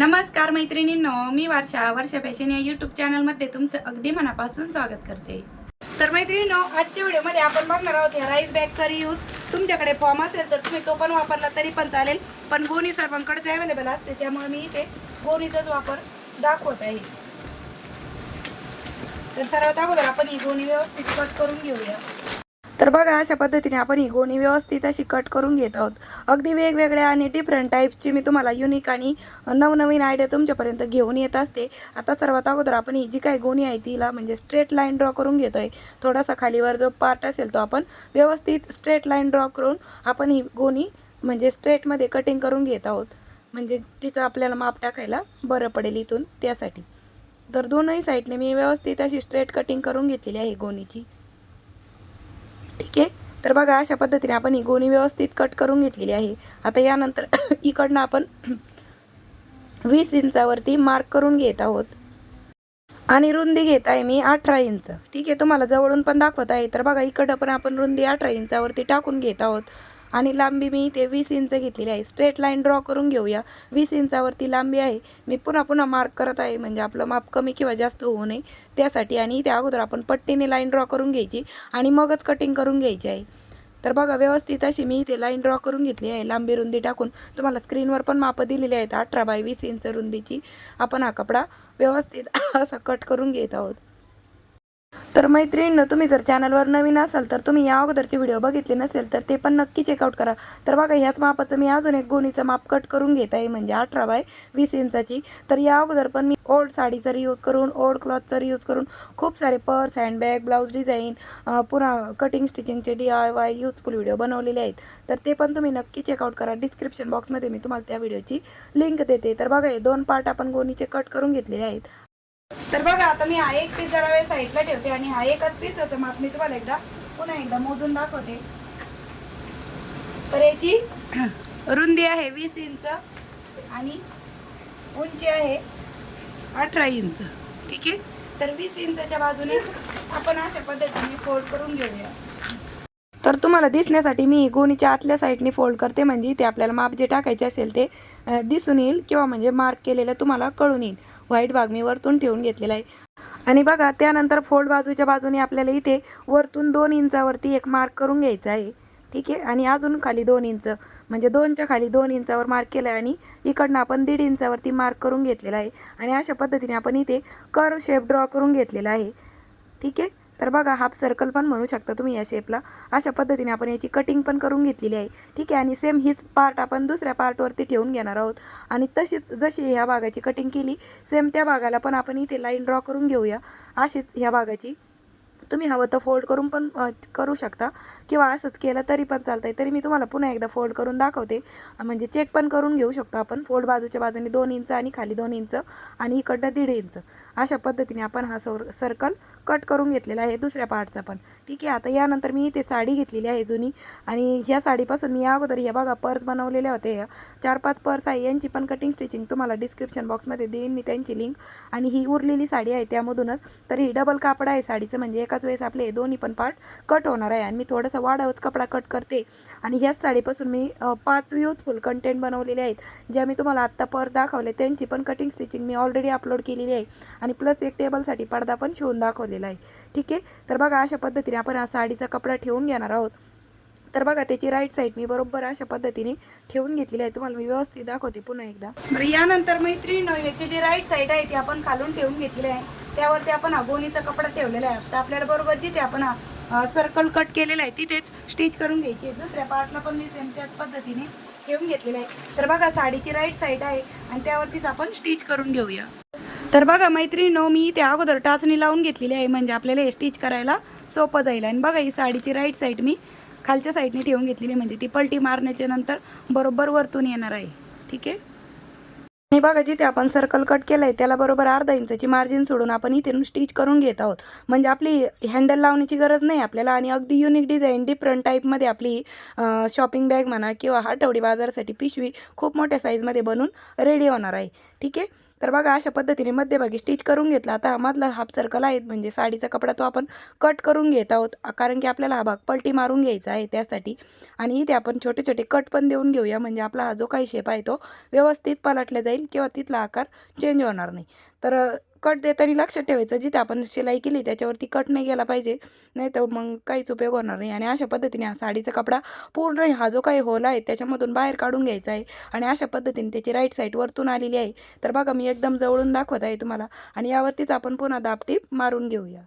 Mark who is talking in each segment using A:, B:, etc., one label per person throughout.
A: नमस्कार मैत्रिणींनो मी वर्षा वर्षा फॅशन या युट्यूब चॅनलमध्ये तुमचं अगदी मनापासून स्वागत करते. तर मैत्रिणींनो आजच्या व्हिडिओमध्ये आपण बघणार आहोत या राईस बॅगचा रियूज तुमच्याकडे फॉर्म असेल तर तुम्ही तो पण वापरला तरी पण चालेल पण गोणी सर्वांकडेच अवेलेबल असते त्यामुळे मी इथे गोणीचाच वापर दाखवत आहे. तर सर्वात अगोदर आपण ही गोणी व्यवस्थित कट करून घेऊया. तर बघा अशा पद्धतीने आपण ही गोणी व्यवस्थित अशी कट करून घेत आहोत. अगदी वेगवेगळ्या आणि डिफरंट टाईपची मी तुम्हाला युनिक आणि नवनवीन आयडिया तुमच्यापर्यंत घेऊन येत असते. आता सर्वात अगोदर आपण ही जी काही गोणी आहे तिला म्हणजे स्ट्रेट लाईन ड्रॉ करून घेतो आहे थोडासा खालीवर जो पार्ट असेल तो आपण व्यवस्थित स्ट्रेट लाईन ड्रॉ करून आपण ही गोणी म्हणजे स्ट्रेटमध्ये कटिंग करून घेत आहोत. म्हणजे तिचं आपल्याला माप टाकायला बरं पडेल इथून त्यासाठी. तर दोनही साईडने मी व्यवस्थित अशी स्ट्रेट कटिंग करून घेतलेली आहे गोणीची. ठीक आहे? तर बघा अशा पद्धतीने आपण ही गोणी व्यवस्थित कट करून घेतलेली आहे. आता यानंतर इकडनं आपण वीस इंचावरती मार्क करून घेत आहोत. आणि रुंदी घेत आहे मी अठरा इंच. ठीक आहे तुम्हाला जवळून पण दाखवत आहे. तर बघा इकडं पण आपण रुंदी अठरा इंचावरती टाकून घेत आहोत. आणि लांबी मी इथे वीस इंच घेतलेली आहे. स्ट्रेट लाईन ड्रॉ करून घेऊया. वीस इंचावरती लांबी आहे. मी पुन्हा पुन्हा मार्क करत आहे. म्हणजे आपलं माप कमी किंवा जास्त होऊ नये. त्यासाठी आणि त्या अगोदर आपण पट्टीने लाईन ड्रॉ करून घ्यायची आणि मगच कटिंग करून घ्यायची आहे. तर बघा व्यवस्थित अशी मी इथे लाईन ड्रॉ करून घेतली आहे. लांबी रुंदी टाकून तुम्हाला स्क्रीनवर पण मापं दिलेली आहेत. अठरा बाय वीस इंच रुंदीची आपण हा कपडा व्यवस्थित असा कट करून घेत आहोत. तर मैत्रिणींनो तुम्ही जर चॅनलवर नवीन असाल तर तुम्ही या अगोदरचे व्हिडिओ बघितले नसेल तर ते पण नक्की चेकआउट करा. तर बघा ह्याच मापाचं मी अजून एक गोणीचं माप कट करून घेत आहे म्हणजे अठरा बाय वीस इंचाची. तर या अगोदर पण मी ओल्ड साडीचा रियूज करून ओल्ड क्लॉथचा रियूज करून खूप सारे पर्स हँडबॅग ब्लाऊज डिझाईन पुन्हा cutting स्टिचिंगचे D I Y useful video बनवलेले आहेत. तर ते पण तुम्ही नक्की चेकआउट करा. डिस्क्रिप्शन बॉक्समध्ये मी तुम्हाला त्या व्हिडिओची लिंक देते. तर बघा हे दोन पार्ट आपण गोणीचे कट करून घेतलेले आहेत. तर बघा आता मी हा एक पीस जरा वेळ साईडला ठेवते आणि हा एकच पीसाचं मग मी तुम्हाला एकदा पुन्हा एकदा मोजून दाखवते. तर याची रुंदी आहे वीस इंच आणि उंची आहे अठरा इंच. ठीक आहे? तर वीस इंचच्या बाजूने आपण अशा पद्धतीने फोल्ड करून घेऊया. तर तुम्हाला दिसण्यासाठी मी गोणीच्या आतल्या साईडने फोल्ड करते. म्हणजे ते आपल्याला माप जे टाकायचे असेल ते दिसून येईल किंवा म्हणजे मार्क केलेलं तुम्हाला कळून येईल. व्हाईट भाग मी वरतून ठेवून घेतलेला आहे. आणि बघा त्यानंतर फोल्ड बाजूच्या बाजूने आपल्याला इथे वरतून दोन इंचावरती एक मार्क करून घ्यायचा आहे. ठीक आहे? आणि अजून खाली दोन इंच म्हणजे दोनच्या खाली दोन इंचावर मार्क केला आहे आणि इकडनं आपण दीड इंचावरती मार्क करून घेतलेला आहे. आणि अशा पद्धतीने आपण इथे कर्व शेप ड्रॉ करून घेतलेला आहे. ठीक आहे? तर बघा हाफ सर्कल पण म्हणू शकता तुम्ही या शेपला अशा पद्धतीने आपण याची कटिंग पण करून घेतलेली आहे. ठीक आहे आणि सेम हीच पार्ट आपण दुसऱ्या पार्टवरती ठेवून घेणार आहोत. आणि तशीच जशी ह्या भागाची कटिंग केली सेम त्या भागाला पण आपण इथे लाईन ड्रॉ करून घेऊया. अशीच ह्या भागाची तुम्ही हवं तर फोल्ड करून पण करू शकता. किंवा असंच केलं तरी पण चालतं आहे तरी मी तुम्हाला पुन्हा एकदा फोल्ड करून दाखवते. म्हणजे चेक पण करून घेऊ शकतो आपण. फोल्ड बाजूच्या बाजूने दोन इंच आणि खाली दोन इंच आणि इकडनं दीड इंच अशा पद्धतीने आपण हा सर सर्कल कट करून घेतलेला आहे दुसऱ्या पार्टचा पण. ठीक आहे आता यानंतर मी इथे साडी घेतलेली आहे जुनी आणि ह्या साडीपासून मी अगोदर या बघा पर्स बनवलेल्या होत्या. ह्या चार पाच पर्स आहे यांची पण कटिंग स्टिचिंग तुम्हाला डिस्क्रिप्शन बॉक्समध्ये देईन मी त्यांची लिंक आणि ही उरलेली साडी आहे त्यामधूनच तर ही डबल कापड आहे साडीचं म्हणजे एकाच वेळेस आपले दोन्ही पण पार्ट कट होणार आहे. आणि मी थोडासा वाढवच कपडा कट करते. आणि ह्याच साडीपासून मी पाच युजफुल कंटेंट बनवलेले आहेत ज्या मी तुम्हाला आत्ता पर्स दाखवले त्यांची पण कटिंग स्टिचिंग मी ऑलरेडी अपलोड केलेली आहे. आणि प्लस एक टेबलसाठी पडदा पण शिवून दाखवलेला आहे. ठीक आहे? तर बघा अशा पद्धतीने आपण हा साडीचा कपडा ठेवून घेणार आहोत. तर बघा त्याची राईट साईड मी बरोबर अशा पद्धतीने ठेवून घेतलेली आहे. तुम्हाला मी व्यवस्थित दाखवते पुन्हा एकदा. बरं यानंतर मैत्रिणी याची जी राईट साईड आहे ती आपण खालून ठेवून घेतलेली आहे. त्यावरती आपण हा गोणीचा कपडा ठेवलेला आहे. तर आपल्याला बरोबर जिथे आपण हा सर्कल कट केलेला आहे तिथेच स्टिच करून घ्यायची दुसऱ्या पार्टला पण मी सेम त्याच पद्धतीने ठेवून घेतलेला आहे. तर बघा साडीची राईट साईड आहे आणि त्यावरतीच आपण स्टिच करून घेऊया. तर बघा मैत्रिणीनो मी त्या अगोदर टाचणी लावून घेतलेली आहे. म्हणजे आपल्याला हे स्टिच करायला सोपं जाईल. आणि बघा ही साडीची राईट साईड मी खालच्या साईडने ठेवून घेतलेली आहे. म्हणजे ती पलटी मारण्याच्या नंतर बरोबर वरतून येणार आहे. ठीक आहे? आणि बघा जिथे आपण सर्कल कट केलं आहे त्याला बरोबर अर्धा इंचाची मार्जिन सोडून आपण इथे स्टिच करून घेत आहोत. म्हणजे आपली हँडल लावण्याची गरज नाही आपल्याला. आणि अगदी युनिक डिझाईन डिफरंट टाईपमध्ये आपली शॉपिंग बॅग म्हणा किंवा आठवडी बाजारासाठी पिशवी खूप मोठ्या साईजमध्ये बनवून रेडी होणार आहे. ठीक आहे? तर बघा अशा पद्धतीने मध्यभागी स्टिच करून घेतला. आता मधला हाफ सर्कल आहे म्हणजे साडीचा कपडा तो आपण कट करून घेत आहोत. कारण की आपल्याला हा भाग पलटी मारून घ्यायचा आहे त्यासाठी. आणि इथे आपण छोटे छोटे कट पण देऊन घेऊया. म्हणजे आपला हा जो काही शेप आहे तो व्यवस्थित पलटला जाईल किंवा तिथला आकार चेंज होणार नाही. तर कट देताना लक्षात ठेवायचं जिथे आपण शिलाई केली त्याच्यावरती कट नाही गेला पाहिजे. नाही तर मग काहीच उपयोग होणार नाही. आणि अशा पद्धतीने हा साडीचा कपडा पूर्ण हा जो काही होल आहे त्याच्यामधून बाहेर काढून घ्यायचा आहे. आणि अशा पद्धतीने त्याची राईट साईड वरतून आलेली आहे. तर बघा मी एकदम जवळून दाखवत आहे तुम्हाला. आणि यावरतीच आपण पुन्हा दाबटीप मारून घेऊया.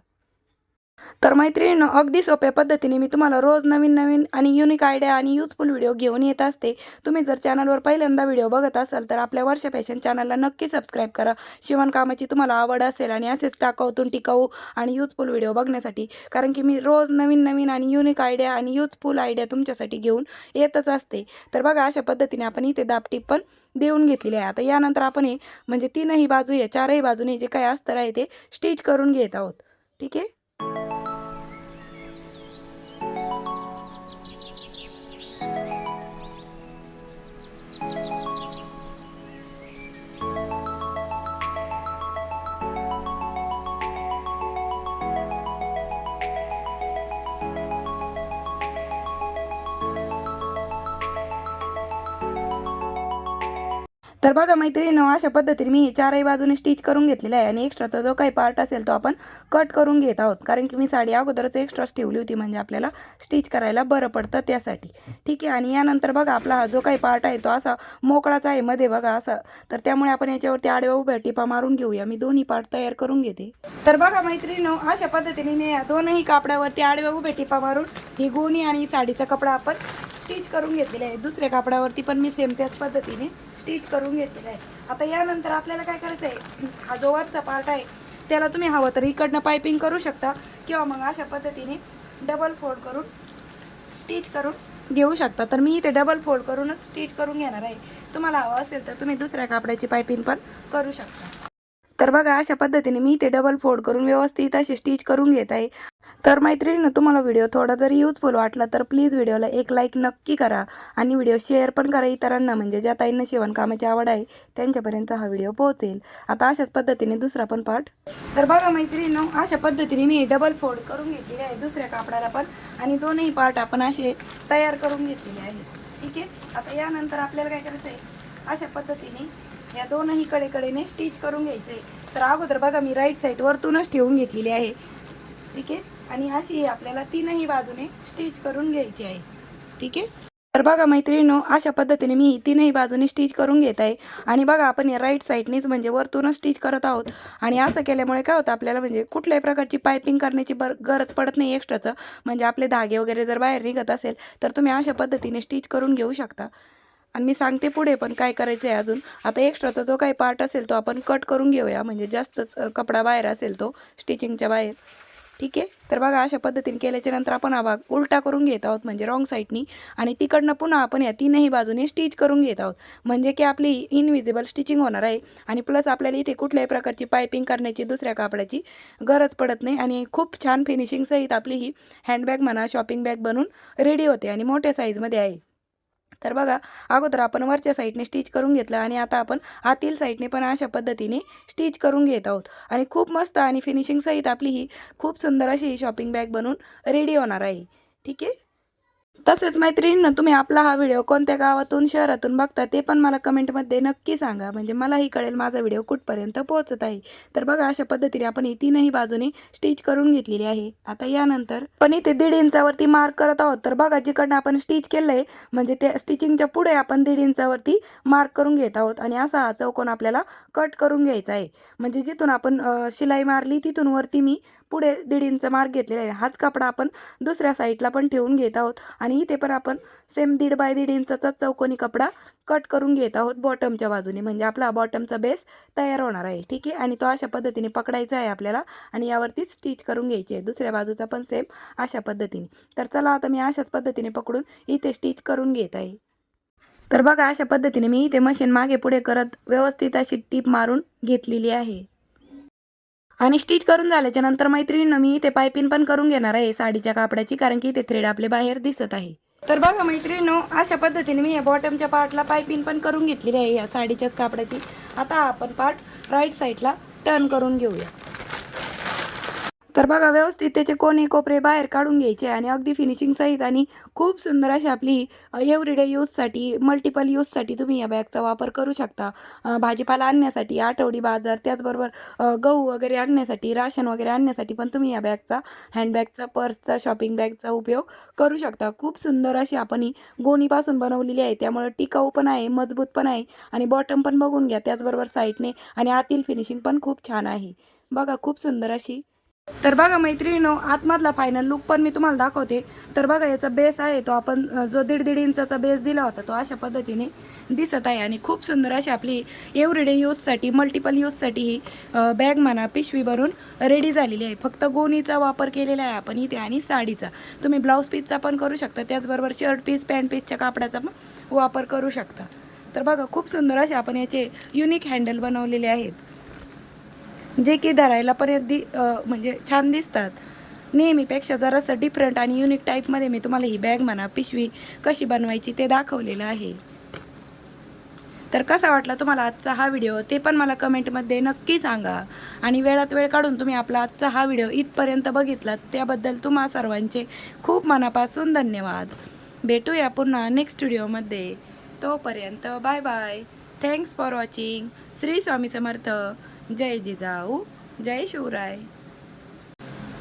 A: तर मैत्रिणीनं अगदी सोप्या पद्धतीने मी तुम्हाला रोज नवीन नवीन आणि युनिक आयडिया आणि युजफुल व्हिडिओ घेऊन येत असते. तुम्ही जर चॅनलवर पहिल्यांदा व्हिडिओ बघत असाल तर आपल्या वर्षा फॅशन चॅनलला नक्की सबस्क्राईब करा. शिवणकामाची तुम्हाला आवड असेल आणि असेच टाकावतून टिकाऊ आणि युजफुल व्हिडिओ बघण्यासाठी. कारण की मी रोज नवीन नवीन आणि युनिक आयडिया आणि युजफुल आयडिया तुमच्यासाठी घेऊन येतच असते. तर बघा अशा पद्धतीने आपण इथे दापटीप पण देऊन घेतलेली आहे. आता यानंतर आपण हे म्हणजे तीनही बाजू या चारही बाजूने जे काही अस्तर आहे ते स्टिच करून घेत आहोत. ठीक आहे? तर बघा मैत्रिणीनं अशा पद्धतीने मी हे चारही बाजूने स्टिच करून घेतलेला आहे आणि एक्स्ट्राचा जो काही पार्ट असेल तो आपण कट करून घेत आहोत. कारण की मी साडी अगोदरच एक्स्ट्राच ठेवली होती म्हणजे आपल्याला स्टिच करायला बरं पडतं त्यासाठी. ठीक आहे आणि यानंतर बघा आपला हा जो काही पार्ट आहे तो असा मोकळाच आहे मध्ये बघा असा. तर त्यामुळे आपण याच्यावरती आडव्या उभ्या टिपा मारून घेऊया. मी दोन्ही पार्ट तयार करून घेते. तर बघा मैत्रिणीनं अशा पद्धतीने मी या दोनही कापडावरती आडव्या उभ्या टिपा मारून ही गोणी आणि साडीचा कपडा आपण स्टिच करून घेतलेला आहे. दुसऱ्या कापडावरती पण मी सेम त्याच पद्धतीने स्टिच करून घेतलेलं आहे. आता यानंतर आपल्याला काय करायचं आहे हा जो वरचा पार्ट आहे त्याला तुम्ही हवं तर इकडनं पायपिंग करू शकता किंवा मग अशा पद्धतीने डबल फोल्ड करून स्टिच करून घेऊ शकता. तर मी इथे डबल फोल्ड करूनच स्टिच करून घेणार आहे. तुम्हाला हवं असेल तर तुम्ही दुसऱ्या कापडाची पायपिंग पण करू शकता. तर बघा अशा पद्धतीने मी इथे डबल फोल्ड करून व्यवस्थित अशी स्टिच करून घेत आहे. तर मैत्रिणीनं तुम्हाला व्हिडिओ थोडा जरी युजफुल वाटला तर प्लीज व्हिडिओला एक लाईक नक्की करा आणि व्हिडिओ शेअर पण करा इतरांना. म्हणजे ज्या ताईंना शिवणकामाची आवड आहे त्यांच्यापर्यंत हा व्हिडिओ पोहोचेल. आता अशाच पद्धतीने दुसरा पण पार्ट तर बघा मैत्रिणीनं अशा पद्धतीने मी डबल फोल्ड करून घेतलेली आहे. दुसऱ्या कापडाला पण आणि दोनही पार्ट आपण असे तयार करून घेतलेले आहे. ठीक आहे? आता यानंतर आपल्याला काय करायचं आहे अशा पद्धतीने या दोनही कडेकडेने स्टिच करून घ्यायचं आहे तर अगोदर बघा मी राईट साईड वरतूनच ठेवून घेतलेली आहे. ठीक आहे? आणि अशी आपल्याला तीनही बाजूने स्टिच करून घ्यायची आहे. ठीक आहे? तर बघा मैत्रिणीनो अशा पद्धतीने मी तीनही बाजूने स्टिच करून घेत आहे. आणि बघा आपण या राईट साईडनेच म्हणजे वरतूनच स्टिच करत आहोत. आणि असं केल्यामुळे काय होतं आपल्याला म्हणजे कुठल्याही प्रकारची पायपिंग करण्याची बर गरज पडत नाही एक्स्ट्राचं म्हणजे आपले धागे वगैरे जर बाहेर निघत असेल तर तुम्ही अशा पद्धतीने स्टिच करून घेऊ शकता. आणि मी सांगते पुढे पण काय करायचं आहे अजून. आता एक्स्ट्राचा जो काही पार्ट असेल तो आपण कट करून घेऊया. म्हणजे जास्तच कपडा बाहेर असेल तो स्टिचिंगच्या बाहेर. ठीक आहे? तर बघा अशा पद्धतीने केल्याच्यानंतर आपण हा भाग उलटा करून घेत आहोत म्हणजे रॉंग साईडनी आणि तिकडनं पुन्हा आपण या तीनही बाजूने स्टिच करून घेत आहोत. म्हणजे की आपली इनविजिबल स्टिचिंग होणार आहे. आणि प्लस आपल्याला इथे कुठल्याही प्रकारची पायपिंग करण्याची दुसऱ्या कापडाची गरज पडत नाही. आणि खूप छान फिनिशिंगसहित आपली ही हँडबॅग म्हणा शॉपिंग बॅग बनून रेडी होते. आणि मोठ्या साईजमध्ये आहे. तर बघा अगोदर आपण वरच्या साईडने स्टिच करून घेतलं आणि आता आपण आतील साईडने पण अशा पद्धतीने स्टिच करून घेत आहोत. आणि खूप मस्त आणि फिनिशिंग सहित आपली ही खूप सुंदर अशी ही शॉपिंग बॅग बनून रेडी होणार आहे. ठीक आहे? तसेच मैत्रिणींनो तुम्ही आपला हा व्हिडिओ कोणत्या गावातून शहरातून बघता ते पण मला कमेंटमध्ये नक्की सांगा. म्हणजे मलाही कळेल माझा व्हिडिओ कुठपर्यंत पोहोचत आहे. तर बघा अशा पद्धतीने आपण ही तीनही बाजूने स्टिच करून घेतलेली आहे. आता यानंतर पण इथे दीड इंचावरती मार्क करत आहोत. तर बघा जिकडनं आपण स्टिच केलं आहे म्हणजे त्या स्टिचिंगच्या पुढे आपण दीड इंचावरती मार्क करून घेत आहोत. आणि असा हा चौकोन आपल्याला कट करून घ्यायचा आहे. म्हणजे जिथून आपण शिलाई मारली तिथून वरती मी पुढे दीड इंच मार्क घेतलेला आहे. हाच कपडा आपण दुसऱ्या साईडला पण ठेवून घेत आहोत. आणि इथे पण आपण सेम दीड बाय दीड इंचाचा चौकोनी कपडा कट करून घेत आहोत बॉटमच्या बाजूने. म्हणजे आपला बॉटमचा बेस तयार होणार आहे. ठीक आहे? आणि तो अशा पद्धतीने पकडायचा आहे आपल्याला आणि यावरती स्टिच करून घ्यायची आहे. दुसऱ्या बाजूचा पण सेम अशा पद्धतीने. तर चला आता मी अशाच पद्धतीने पकडून इथे स्टिच करून घेत आहे. तर बघा अशा पद्धतीने मी इथे मशीन मागे पुढे करत व्यवस्थित अशी टीप मारून घेतलेली आहे. आणि स्टिच करून झाल्याच्यानंतर मैत्रिणीनं मी इथे पायपिंग पण करून घेणार आहे साडीच्या कापडाची कारण की इथे थ्रेड आपले बाहेर दिसत आहे. तर बघा मैत्रिणीनो अशा पद्धतीने मी या बॉटमच्या पार्टला पायपिंग पण करून घेतलेली आहे या साडीच्याच कापडाची. आता आपण पार्ट राईट साईडला टर्न करून घेऊया. तर बघा व्यवस्थित त्याचे कोणी कोपरे बाहेर काढून घ्यायचे आणि अगदी फिनिशिंग सहित आणि खूप सुंदर अशी आपली एव्हरीडे यूजसाठी मल्टिपल यूजसाठी तुम्ही या बॅगचा वापर करू शकता. भाजीपाला आणण्यासाठी आठवडी बाजार त्याचबरोबर गहू वगैरे आणण्यासाठी राशन वगैरे आणण्यासाठी पण तुम्ही या बॅगचा हँडबॅगचा पर्सचा शॉपिंग बॅगचा उपयोग करू शकता. खूप सुंदर अशी आपण ही गोणीपासून बनवलेली आहे. त्यामुळे टिकाऊ पण आहे मजबूत पण आहे आणि बॉटम पण बघून घ्या. त्याचबरोबर साईडने आणि आतील फिनिशिंग पण खूप छान आहे. बघा खूप सुंदर अशी तर बघा मैत्रिणीनो आतमधला फायनल लुक पण मी तुम्हाला दाखवते. तर बघा याचा बेस आहे तो आपण जो दीड दीड इंचाचा बेस दिला होता तो अशा पद्धतीने दिसत आहे. आणि खूप सुंदर अशी आपली एव्हरीडे यूजसाठी मल्टिपल यूजसाठी ही बॅग म्हणा पिशवी भरून रेडी झालेली आहे. फक्त गोणीचा वापर केलेला आहे आपण इथे आणि साडीचा. तुम्ही ब्लाऊज पीसचा पण करू शकता. त्याचबरोबर शर्ट पीस पॅन्ट पीसच्या कापडाचा पण वापर करू शकता. तर बघा खूप सुंदर असे आपण याचे युनिक हँडल बनवलेले आहेत. जे की धरायला पण अगदी म्हणजे छान दिसतात. नेहमीपेक्षा जरासं डिफरंट आणि युनिक टाईपमध्ये मी तुम्हाला ही बॅग म्हणा पिशवी कशी बनवायची ते दाखवलेलं आहे. तर कसा वाटला तुम्हाला आजचा हा व्हिडिओ ते पण मला कमेंटमध्ये नक्की सांगा. आणि वेळात वेळ काढून तुम्ही आपला आजचा हा व्हिडिओ इथपर्यंत बघितलात त्याबद्दल तुम्हा सर्वांचे खूप मनापासून धन्यवाद. भेटूया पुन्हा नेक्स्ट व्हिडिओमध्ये तोपर्यंत bye bye thanks for watching Shri Swami Samarth. जय जिजाऊ जय शिवराय.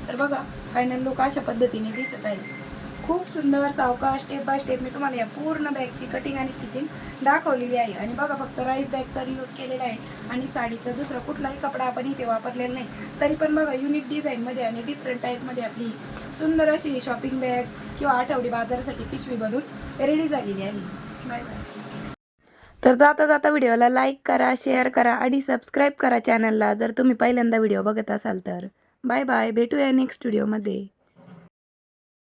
A: तर बघा फायनल लुक अशा पद्धतीने दिसत आहे. खूप सुंदर सावकाश स्टेप बाय स्टेप मी तुम्हाला या पूर्ण बॅगची कटिंग आणि स्टिचिंग दाखवलेली आहे. आणि बघा फक्त राईस बॅगचा यूज केलेला आहे. आणि साडीचा दुसरा कुठलाही कपडा आपण इथे वापरलेला नाही. तरी पण बघा युनिक डिझाईनमध्ये आणि डिफरंट टाईपमध्ये आपली सुंदर अशी शॉपिंग बॅग किंवा आठवडी बाजारासाठी पिशवी बनून रेडी झालेली आहे. बाय बाय तर जाता जाता व्हिडिओला लाईक करा शेअर करा आणि सबस्क्राईब करा चॅनलला जर तुम्ही पहिल्यांदा व्हिडिओ बघत असाल तर. बाय बाय भेटूया नेक्स्ट व्हिडिओमध्ये